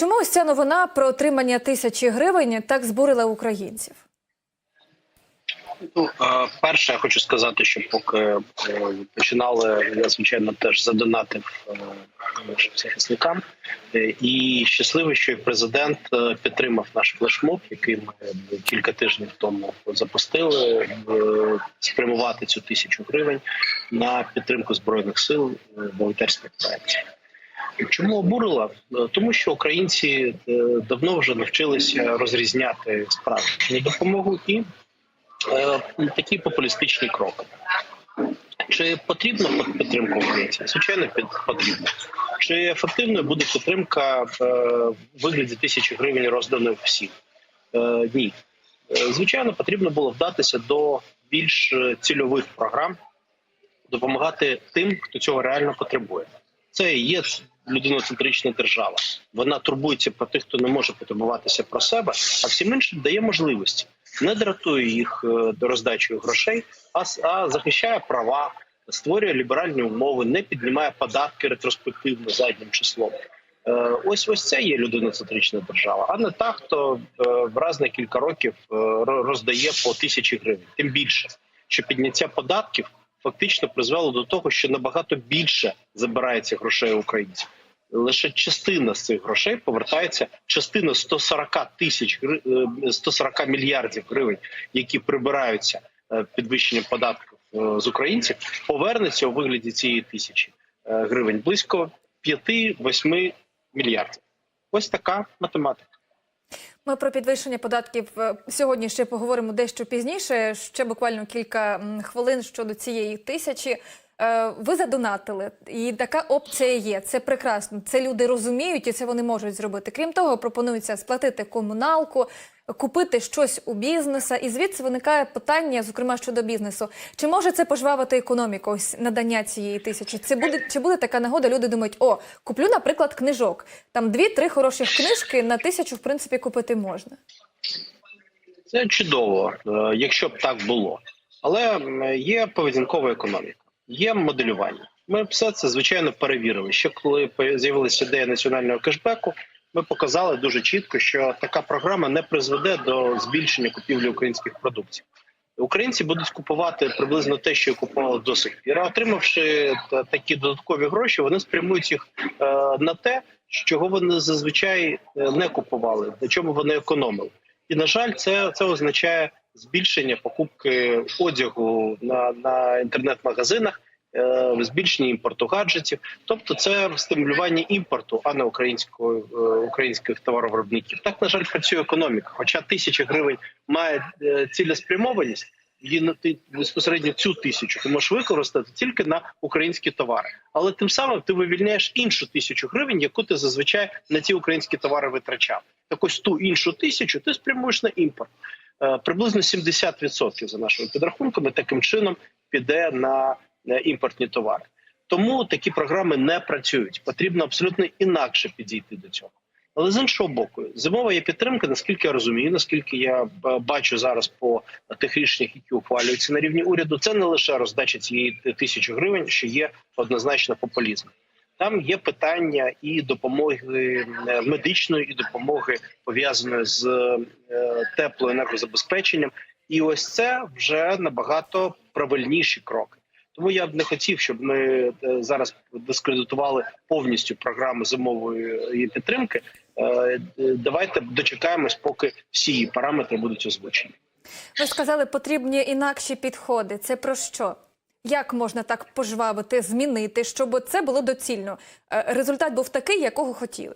Чому ось ця новина про отримання тисячі гривень так збурила українців? Ну, е, перше, я хочу сказати, що поки е, починали, я звичайно теж задонатив е, нашим захисникам. І щасливий, що і президент підтримав наш флешмоб, який ми кілька тижнів тому запустили, спрямувати цю тисячу гривень на підтримку збройних сил волонтерських проєктів. Чому обурила? Тому що українці е, давно вже навчилися розрізняти справжню допомогу і е, такі популістичні кроки. Чи потрібна підтримка українців? Звичайно, потрібно. Чи ефективною буде підтримка е, в вигляді тисячі гривень розданої всім? Е, ні. Е, Звичайно, потрібно було вдатися до більш цільових програм, допомагати тим, хто цього реально потребує. Це є людиноцентрична держава. Вона турбується про тих, хто не може потурбуватися про себе, а всім іншим дає можливості, не дратує їх е, до роздачі грошей, а, а захищає права, створює ліберальні умови, не піднімає податки ретроспективно заднім числом. Е, Ось ось це є людиноцентрична держава, а не та, хто е, раз на кілька років е, ро- роздає по тисячі гривень. Тим більше, що підняття податків фактично призвело до того, що набагато більше забирається грошей українців. Лише частина з цих грошей повертається. Частина 140 тисяч гри- е, 140 мільярдів гривень, які прибираються е, підвищенням податків е, з українців, повернеться у вигляді цієї тисячі гривень близько 5-8 мільярдів. Ось така математика. Ми про підвищення податків сьогодні ще поговоримо дещо пізніше. Ще буквально кілька хвилин щодо цієї тисячі. Е, Ви задонатили, і така опція є. Це прекрасно. Це люди розуміють, і це вони можуть зробити. Крім того, пропонується сплатити комуналку, купити щось у бізнеса. І звідси виникає питання, зокрема щодо бізнесу. Чи може це пожвавити економіку? Ось надання цієї тисячі? Це буде чи буде така нагода? Люди думають, о, куплю, наприклад, книжок. Там дві-три хороших книжки на тисячу, в принципі, купити можна. Це чудово, е, якщо б так було. Але є поведінкова економіка, є моделювання. Ми все це звичайно перевірили. Ще коли з'явилася ідея національного кешбеку, ми показали дуже чітко, що така програма не призведе до збільшення купівлі українських продуктів. Українці будуть купувати приблизно те, що купували до сих пір. Отримавши такі додаткові гроші, вони спрямують їх е, на те, чого вони зазвичай е, не купували, на чому вони економили. І на жаль, це, це означає збільшення покупки одягу на, на інтернет-магазинах, е, збільшення імпорту гаджетів. Тобто, це стимулювання імпорту, а не української е, українських товаровиробників. Так на жаль, працює економіка. Хоча тисяча гривень має е, цілеспрямованість. Її ти безпосередньо цю тисячу ти можеш використати тільки на українські товари, але тим самим ти вивільняєш іншу тисячу гривень, яку ти зазвичай на ці українські товари витрачав. Так ось ту іншу тисячу ти спрямуєш на імпорт. Е, Приблизно 70% за нашими підрахунками таким чином піде на е, імпортні товари. Тому такі програми не працюють. Потрібно абсолютно інакше підійти до цього. Але з іншого боку, зимова є підтримка, наскільки я розумію, наскільки я е, бачу зараз по тих рішеннях, які ухвалюються на рівні уряду, це не лише роздача цієї тисячі гривень, що є однозначно популізм. Там є питання і допомоги е, медичної, і допомоги пов'язаної з е, теплоенергозабезпеченням. І ось це вже набагато правильніші кроки. Тому я б не хотів, щоб ми е, зараз дискредитували повністю програму зимової підтримки. Давайте дочекаємось, поки всі її параметри будуть озвучені. Ви сказали, потрібні інакші підходи. Це про що? Як можна так пожвавити, змінити, щоб це було доцільно? Е, Результат був такий, якого хотіли.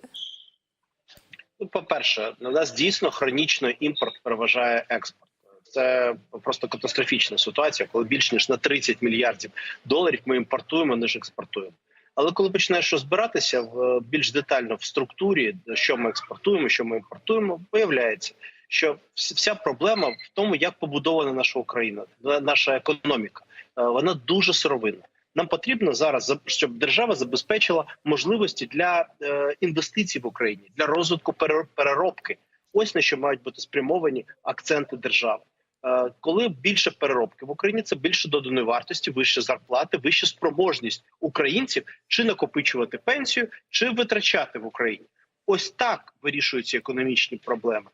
Ну, по-перше, у нас дійсно хронічно імпорт переважає експорт. Це просто катастрофічна ситуація, коли більш ніж на 30 мільярдів доларів ми імпортуємо, ніж експортуємо. Але коли починаєш розбиратися в більш детально в структурі, що ми експортуємо, що ми імпортуємо, виявляється, що вся проблема в тому, як побудована наша Україна, наша економіка. Е, Вона дуже сировинна. Нам потрібно зараз, за- щоб держава забезпечила можливості для е, інвестицій в Україні, для розвитку пере- переробки. Ось на що мають бути спрямовані акценти держави. Е, коли більше переробки в Україні, це більше доданої вартості, вищі зарплати, вища спроможність українців чи накопичувати пенсію, чи витрачати в Україні. Ось так вирішуються економічні проблеми,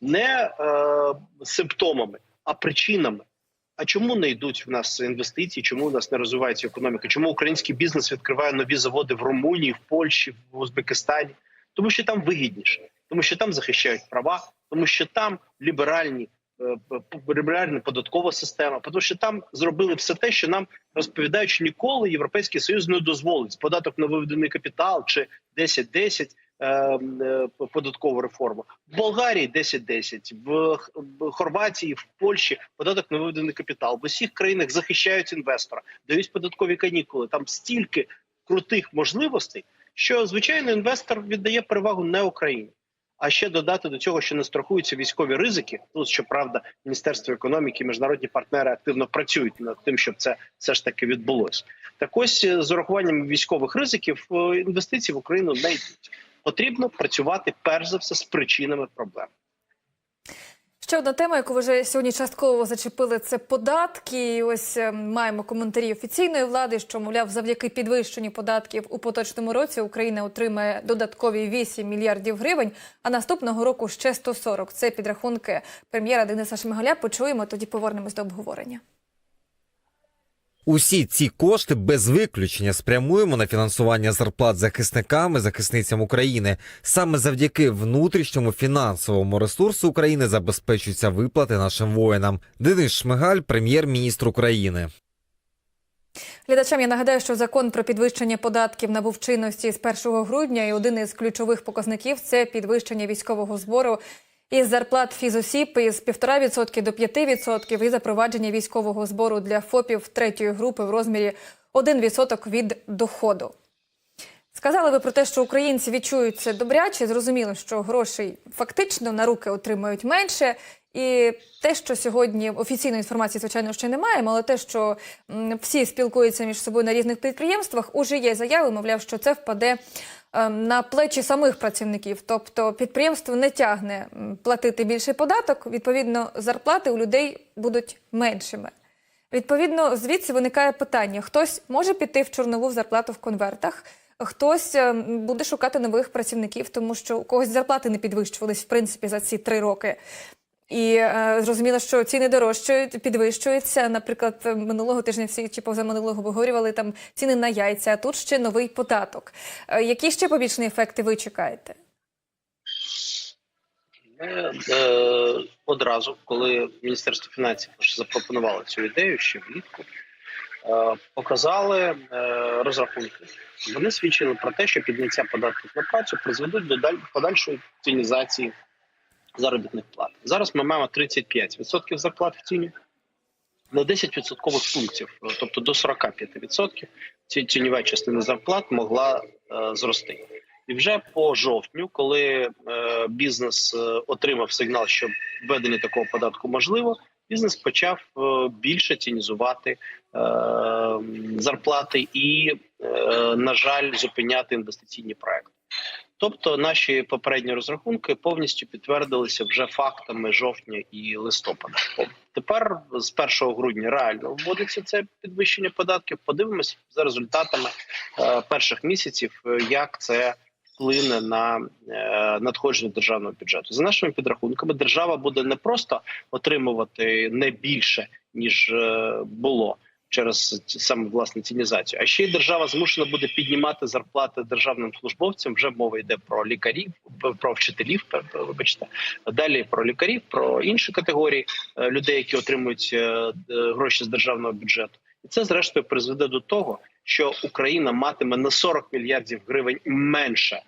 не е, симптомами, а причинами. А чому не йдуть в нас інвестиції? Чому у нас не розвивається економіка? Чому український бізнес відкриває нові заводи в Румунії, в Польщі, в Узбекистані? Тому що там вигідніше, тому що там захищають права, тому що там ліберальні е, ліберальна податкова система, тому що там зробили все те, що нам розповідають, що ніколи Європейський Союз не дозволить податок на виведений капітал чи 10-10 е, е, податкову реформу. В Болгарії 10-10, в Хорватії, в Польщі податок на виведений капітал. В усіх країнах захищають інвестора, дають податкові канікули. Там стільки крутих можливостей, що звичайно інвестор віддає перевагу не Україні. А ще додати до цього, що не страхуються військові ризики. Тут щоправда, міністерство економіки, і міжнародні партнери активно працюють над тим, щоб це все ж таки відбулося. Так ось е, з урахуванням військових ризиків е, інвестиції в Україну не йдуть. Потрібно працювати перш за все з причинами проблем. Ще одна тема, яку вже сьогодні частково зачепили, це податки. І ось е, маємо коментарі офіційної влади, що мовляв, завдяки підвищенню податків у поточному році Україна отримає додаткові 8 мільярдів гривень, а наступного року ще 140. Це підрахунки прем'єра Дениса Шмигаля. Почуємо, тоді повернемось до обговорення. Усі ці кошти без виключення спрямуємо на фінансування зарплат захисникам і захисницям України. Саме завдяки внутрішньому фінансовому ресурсу України забезпечуються виплати нашим воїнам. Денис Шмигаль, прем'єр-міністр України. Глядачам я нагадаю, що закон про підвищення податків набув чинності з 1 грудня, і один із ключових показників це підвищення військового збору із зарплат фізосіб із 1,5% до 5% і запровадження військового збору для ФОПів третьої групи в розмірі 1% від доходу. Сказали ви про те, що українці відчують це добряче. Зрозуміло, що грошей фактично на руки отримають менше. І те, що сьогодні офіційної інформації, звичайно, ще не маємо, але те, що всі спілкуються між собою на різних підприємствах, уже є заяви, мовляв, що це впаде на плечі самих працівників. Тобто підприємство не тягне платити більший податок, відповідно, зарплати у людей будуть меншими. Відповідно, звідси виникає питання: хтось може піти в чорнову зарплату в конвертах, хтось е, буде шукати нових працівників, тому що у когось зарплати не підвищувались в принципі за ці три роки. І е, зрозуміло, що ціни дорожчають, підвищуються. Наприклад, минулого тижня всі чи позаминулого обговорювали там ціни на яйця, а тут ще новий податок. Е, які ще побічні ефекти ви чекаєте? Ми е, одразу, коли Міністерство фінансів запропонувало цю ідею ще влітку, е, показали е, розрахунки. Вони свідчили про те, що підняття податків на працю призведуть до подальшої тінізації заробітних плат. Зараз ми маємо 35% зарплат в ціні на 10 відсоткових пунктів, е, тобто до 45% ці тіньова частина зарплат могла е, зрости. І вже по жовтню, коли е, бізнес е, отримав сигнал, що введення такого податку можливо, бізнес почав е, більше цінізувати е, зарплати і, е, на жаль, зупиняти інвестиційні проекти. Тобто, наші попередні розрахунки повністю підтвердилися вже фактами жовтня і листопада. Тепер з 1 грудня реально вводиться це підвищення податків. Подивимось за результатами е, перших місяців, е, як це вплине на е, надходження державного бюджету. За нашими підрахунками, держава буде не просто отримувати не більше ніж було через саме власне цінізацію, а ще й держава змушена буде піднімати зарплати державним службовцям. Вже мова йде про лікарів, про вчителів. Вибачте, далі про лікарів, про інші категорії е, людей, які отримують е, е, гроші з державного бюджету. І це зрештою призведе до того, що Україна матиме на 40 мільярдів гривень менше,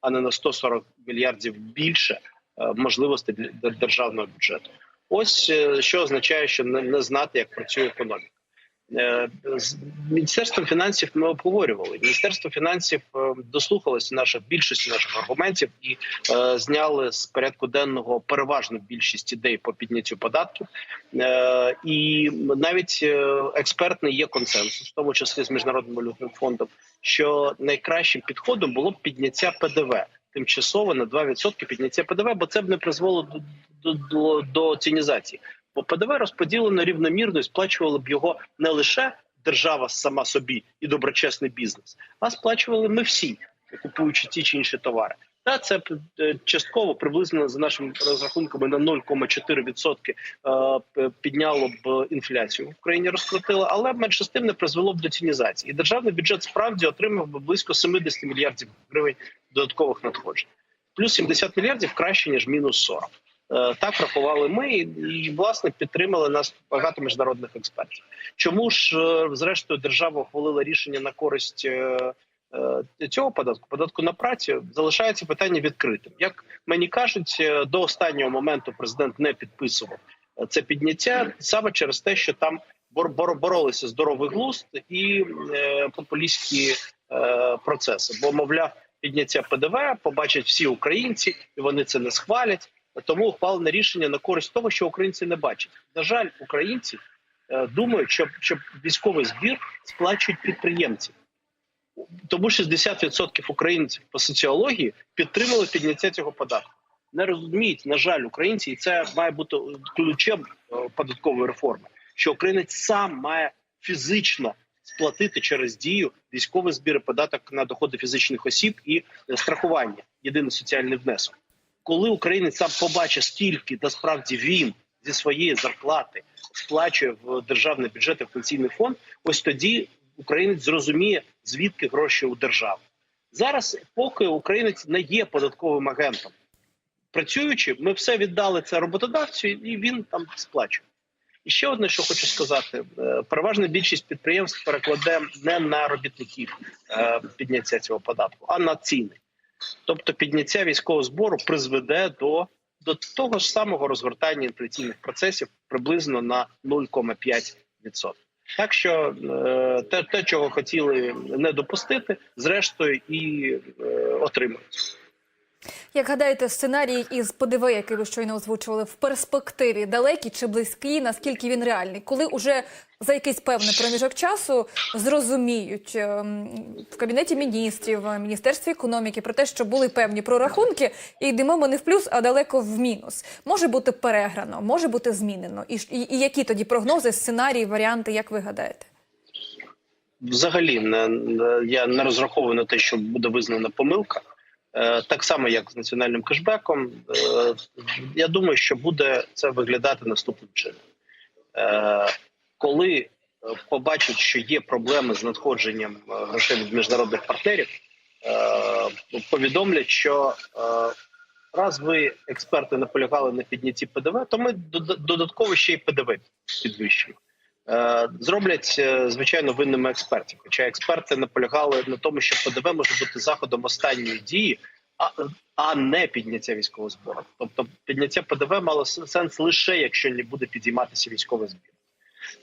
а не на 140 мільярдів більше можливостей для державного бюджету. Ось що означає, що не знати, як працює економіка. Е, З міністерством фінансів ми обговорювали. Міністерство фінансів е, дослухалося наших більшості наших аргументів і е, зняли з порядку денного переважну більшість ідей по підняттю податків. Е, і навіть е, експертний є консенсус, в тому числі з міжнародним валютним фондом, що найкращим підходом було б підняття ПДВ тимчасово на 2% підняття ПДВ, бо це б не призвело до, до, до, до цінізації. Бо ПДВ розподілено рівномірно і сплачували б його не лише держава сама собі і доброчесний бізнес, а сплачували ми всі, купуючи ті чи інші товари. Та це е, частково приблизно за нашими розрахунками на 0,4% е, підняло б інфляцію в країні, розкрутило, але менше з тим не призвело б до тінізації. І державний бюджет справді отримав би близько 70 мільярдів гривень додаткових надходжень. Плюс 70 мільярдів краще ніж мінус 40. Е, Так рахували ми, і, власне підтримали нас багато міжнародних експертів. Чому ж е, зрештою держава ухвалила рішення на користь е, цього податку? Податку на працю залишається питання відкритим. Як мені кажуть, до останнього моменту президент не підписував це підняття саме через те, що там бор- бор- боролися здоровий глузд і популістські процеси. Бо мовляв, підняття ПДВ побачать всі українці, і вони це не схвалять. Тому ухвалене рішення на користь того, що українці не бачать. На жаль, українці е, думають, що, що військовий збір сплачують підприємці. Тому 60% українців по соціології підтримали підняття цього податку. Не розуміють, на жаль, українці, і це має бути ключем е, податкової реформи, що українець сам має фізично сплатити через дію військовий збір податок на доходи фізичних осіб і е, страхування, єдиний соціальний внесок. Коли українець сам побачить, скільки насправді він зі своєї зарплати сплачує в державний бюджет і в пенсійний фонд, ось тоді українець зрозуміє, звідки гроші у держави. Зараз, поки українець не є податковим агентом, працюючи, ми все віддали це роботодавцю, і він там сплачує. І ще одне, що хочу сказати: Е, переважна більшість підприємств перекладе не на робітників е, підняття цього податку, а на ціни. Тобто підняття військового збору призведе до, до того ж самого розгортання інфляційних процесів приблизно на 0,5%. Так що е, те, те, чого хотіли не допустити, зрештою і е, отримують. Як гадаєте, сценарій із ПДВ, який ви щойно озвучували, в перспективі далекий чи близький, наскільки він реальний? Коли уже за якийсь певний проміжок часу зрозуміють ем, в кабінеті міністрів, в міністерстві економіки про те, що були певні прорахунки, і йдемо ми не в плюс, а далеко в мінус. Може бути переграно, може бути змінено. І, і, і які тоді прогнози, сценарії, варіанти, як ви гадаєте? Взагалі не- я не розраховую на те, що буде визнана помилка. Е, так само, як з національним кешбеком. Е, я думаю, що буде це виглядати наступним чином. Е, коли побачать, що є проблеми з надходженням грошей від міжнародних партнерів, повідомлять, що раз ви експерти наполягали на піднятті ПДВ, то ми дода- додатково ще й ПДВ підвищимо. Е, Зроблять е, звичайно винними експертів. Хоча експерти наполягали на тому, що ПДВ може бути заходом останньої дії, а, а не підняття військового збору. Тобто підняття ПДВ мало сенс лише якщо не буде підійматися військовий збір.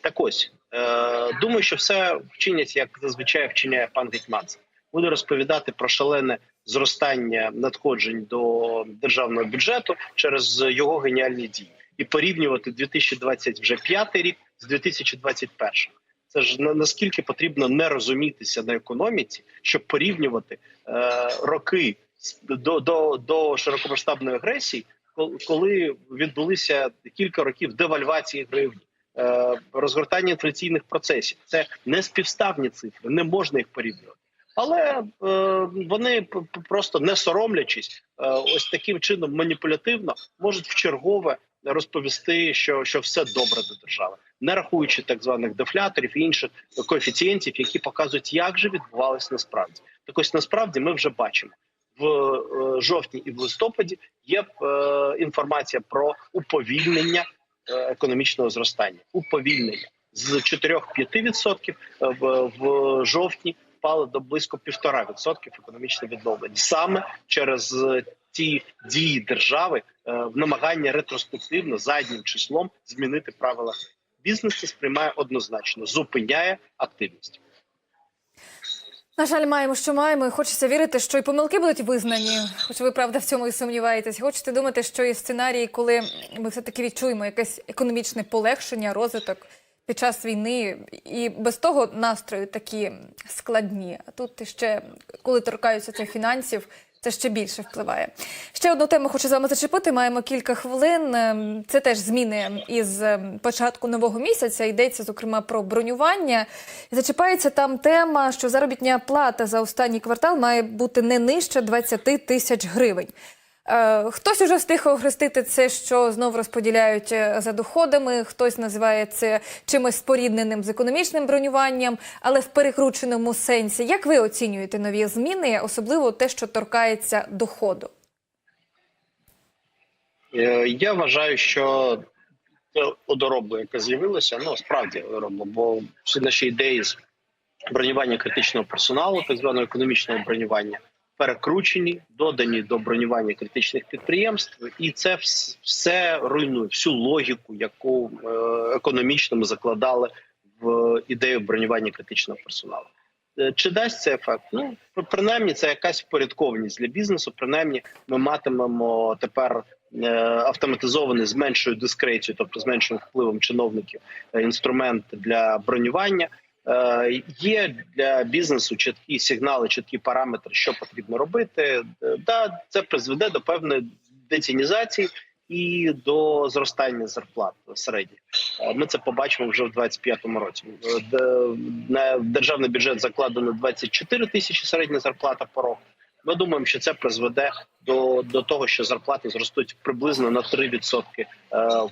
Так ось е, думаю, що все вчинять, як зазвичай вчиняє пан Гетьманцев. Буде розповідати про шалене зростання надходжень до державного бюджету через його геніальні дії і порівнювати 2025 рік з 2021. Це ж на- наскільки потрібно не розумітися на економіці, щоб порівнювати е, роки до, до, до широкомасштабної агресії, коли відбулися кілька років девальвації гривні, е, розгортання інфляційних процесів. Це не співставні цифри, не можна їх порівнювати. Але е, вони просто не соромлячись, е, ось таким чином маніпулятивно можуть вчергове розповісти, що, що все добре до держави, не рахуючи так званих дефляторів і інших коефіцієнтів, які показують, як же відбувалось насправді. Так ось насправді ми вже бачимо в е, жовтні і в листопаді є е, інформація про уповільнення е, економічного зростання. Уповільнення з 4-5% в, жовтні впало до близько 1,5% економічне відновлення саме через ті дії держави в намагання ретроспективно заднім числом змінити правила. Бізнес це сприймає однозначно, зупиняє активність. На жаль, маємо, що маємо. і Хочеться вірити, що і помилки будуть визнані. Хоч ви правда в цьому і сумніваєтесь. Хочете думати, що є сценарії, коли ми все таки відчуємо якесь економічне полегшення, розвиток під час війни, і без того настрої такі складні. А тут ще коли торкаються це фінансів, це ще більше впливає. Ще одну тему хочу з вами зачепити. Маємо кілька хвилин. Ем, Це теж зміни із ем, початку нового місяця. Йдеться зокрема про бронювання. Зачіпається там тема, що заробітня плата за останній квартал має бути не нижче 20 тисяч гривень. Е, Хтось уже встиг охрестити це, що знов розподіляють е, за доходами, хтось називає це чимось спорідненим з економічним бронюванням, але в перекрученому сенсі. Як ви оцінюєте нові зміни, особливо те, що торкається доходу? Е, Я вважаю, що одоробло, яке з'явилося, ну справді одоробло, бо всі наші ідеї з бронювання критичного персоналу, так званого економічного бронювання, перекручені, додані до бронювання критичних підприємств, і це все руйнує всю логіку, яку е, економічно ми закладали в ідею бронювання критичного персоналу. Е, Чи дасть це ефект? Ну принаймні, це якась впорядкованість для бізнесу. Принаймні, ми матимемо тепер е, автоматизований з меншою дискрецією, тобто з меншим впливом чиновників, інструмент для бронювання. Е, Є для бізнесу чіткі сигнали, чіткі параметри, що потрібно робити. Е, Да, це призведе до певної децінізації і до зростання зарплат середніх. Е, Ми це побачимо вже в 2025 році. На державний бюджет закладено 24 тисячі середня зарплата по року. Ми думаємо, що це призведе до, до того, що зарплати зростуть приблизно на 3% е,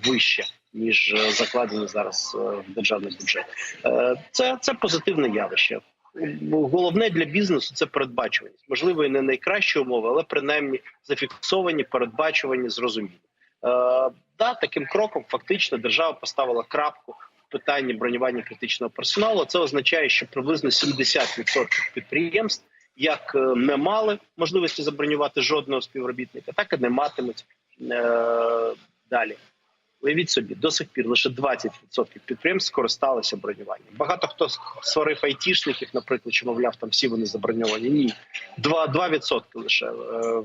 вище ніж е, закладені зараз е, в державний бюджет. Е, Це, це позитивне явище. Головне для бізнесу це передбачуваність. Можливо, і не найкращі умови, але принаймні зафіксовані, передбачувані, зрозумілі. Да, таким кроком фактично держава поставила крапку в питанні бронювання критичного персоналу. Це означає, що приблизно 70% підприємств як не мали можливості забронювати жодного співробітника, так і не матимуть е, далі. Уявіть собі, до сих пір лише 20% підприємств скористалися бронюванням. Багато хто сварив айтішників, наприклад, що мовляв, там всі вони заброньовані. Ні, 2%, 2% лише е,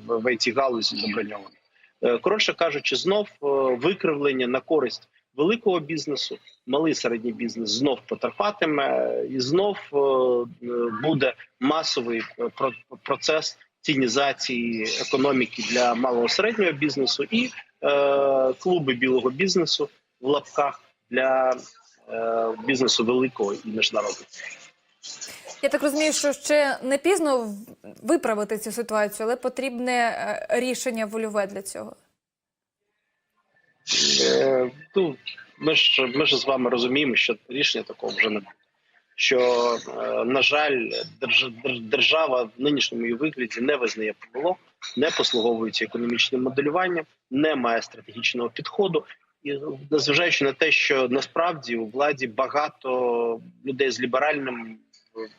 в it галузі заброньовані. Е, Коротше кажучи, знов е, викривлення на користь великого бізнесу, малий середній бізнес знов потерпатиме, і знов буде масовий про- процес цінізації економіки для малого середнього бізнесу і е, клуби білого бізнесу в лапках для е, бізнесу великого і міжнародного. Я так розумію, що ще не пізно виправити цю ситуацію, але потрібне е, рішення вольове для цього. Е, ну, ми ж ми ж з вами розуміємо, що рішення такого вже не буде. Що, е, на жаль, держ, держ- держава в нинішньому її вигляді не визнає помилок, не послуговується економічним моделюванням, не має стратегічного підходу. І незважаючи на те, що насправді у владі багато людей з ліберальним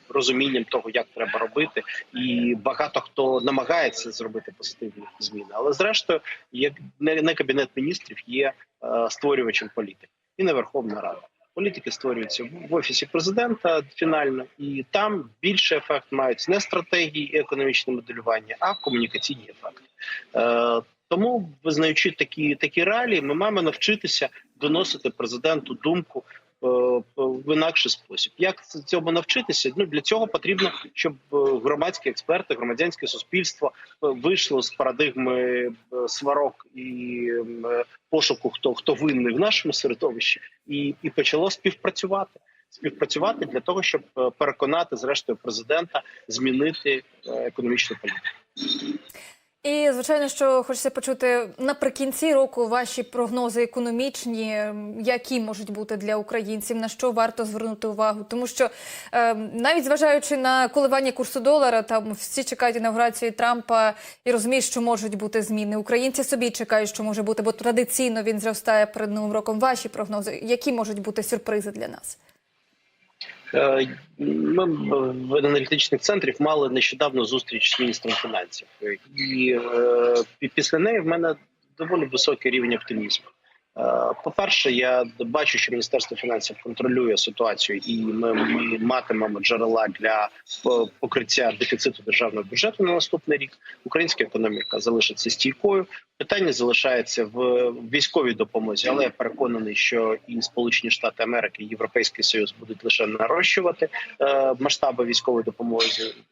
розумінням того, як треба робити, і багато хто намагається зробити позитивні зміни. Але зрештою, як не, не кабінет міністрів є е, створювачем політики і не Верховна Рада. Політики створюються в- офісі президента фінально, і там більше ефект мають не стратегії і економічне моделювання, а комунікаційні ефекти. Е, тому, визнаючи такі такі реалії, ми маємо навчитися доносити президенту думку в інакший спосіб. Як цьому навчитися? Ну для цього потрібно, щоб е, громадські експерти, громадянське суспільство е, вийшло з парадигми е, сварок і е, пошуку, хто хто винний в нашому середовищі, і, і почало співпрацювати. Співпрацювати для того, щоб е, переконати зрештою президента змінити е, економічну політику. І звичайно, що хочеться почути наприкінці року ваші прогнози економічні, які можуть бути для українців, на що варто звернути увагу, тому що е, навіть зважаючи на коливання курсу долара, там всі чекають інаугурації Трампа і розуміють, що можуть бути зміни. Українці собі чекають, що може бути, бо традиційно він зростає перед новим роком. Ваші прогнози, які можуть бути сюрпризи для нас? Е, Ми в аналітичних центрів мали нещодавно зустріч з міністром фінансів, і е, після неї в мене доволі високий рівень оптимізму. Е, По-перше, я бачу, що міністерство фінансів контролює ситуацію, і ми, ми матимемо джерела для покриття дефіциту державного бюджету на наступний рік. Українська економіка залишиться стійкою. Питання залишається в військовій допомозі, але я переконаний, що і Сполучені Штати Америки, і Європейський Союз будуть лише нарощувати е, масштаби військової допомоги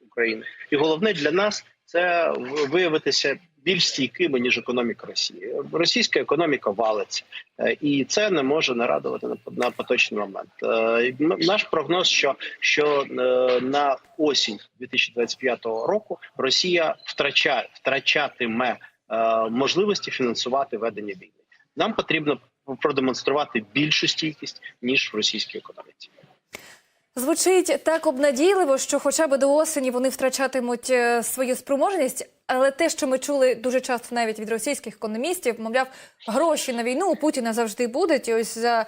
України. І головне для нас це виявитися більш стійкими ніж економіка Росії. Російська економіка валиться, е, і це не може нарадувати на, на поточний момент. Е, Наш прогноз, що, що е, на осінь 2025 року Росія втрачає втрачатиме можливості фінансувати ведення війни. Нам потрібно продемонструвати більшу стійкість ніж в російській економіці. Звучить так обнадійливо, що хоча б до осені вони втрачатимуть е, свою спроможність. Але те, що ми чули дуже часто навіть від російських економістів, мовляв, гроші на війну у Путіна завжди будуть. І ось за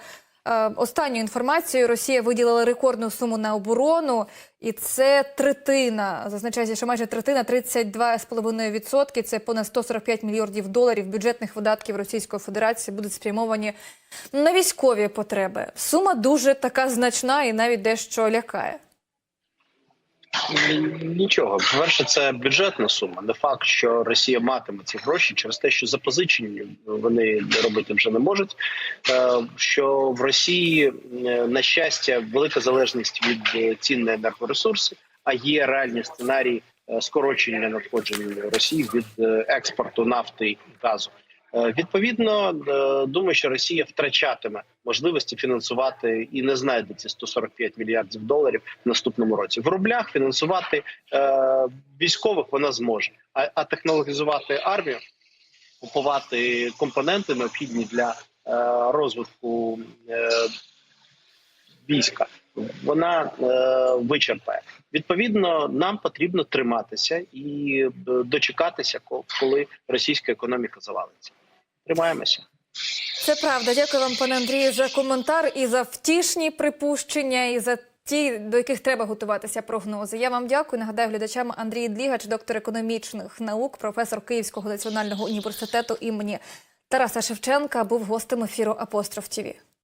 е, інформацію Росія виділила рекордну суму на оборону, і це третина. Зазначається, що майже третина 32,5%. Це понад 145 мільярдів доларів бюджетних видатків Російської Федерації будуть спрямовані на військові потреби. Сума дуже така значна і навіть дещо лякає. Нічого, перше, це бюджетна сума. Не факт, що Росія матиме ці гроші через те, що запозичення вони робити вже не можуть. Е, Що в Росії е, на щастя велика залежність від е, цін на енергоресурси, а є реальні сценарії скорочення надходжень Росії від експорту нафти і газу. Е, Відповідно, е, думаю, що Росія втрачатиме можливості фінансувати і не знайде ці 145 мільярдів доларів в наступному році. В рублях фінансувати е, військових вона зможе, а, технологізувати армію, купувати компоненти необхідні для розвитку війська. Вона вичерпає. Відповідно, нам потрібно триматися і дочекатися, ко- коли російська економіка завалиться. Тримаємося. Це правда. Дякую вам, пане Андрію, за коментар і за втішні припущення, і за ті, до яких треба готуватися прогнози. Я вам дякую. Нагадаю глядачам Андрій Длігач, доктор економічних наук, професор Київського національного університету імені Тараса Шевченка, був гостем ефіру Апостроф ТІВІ.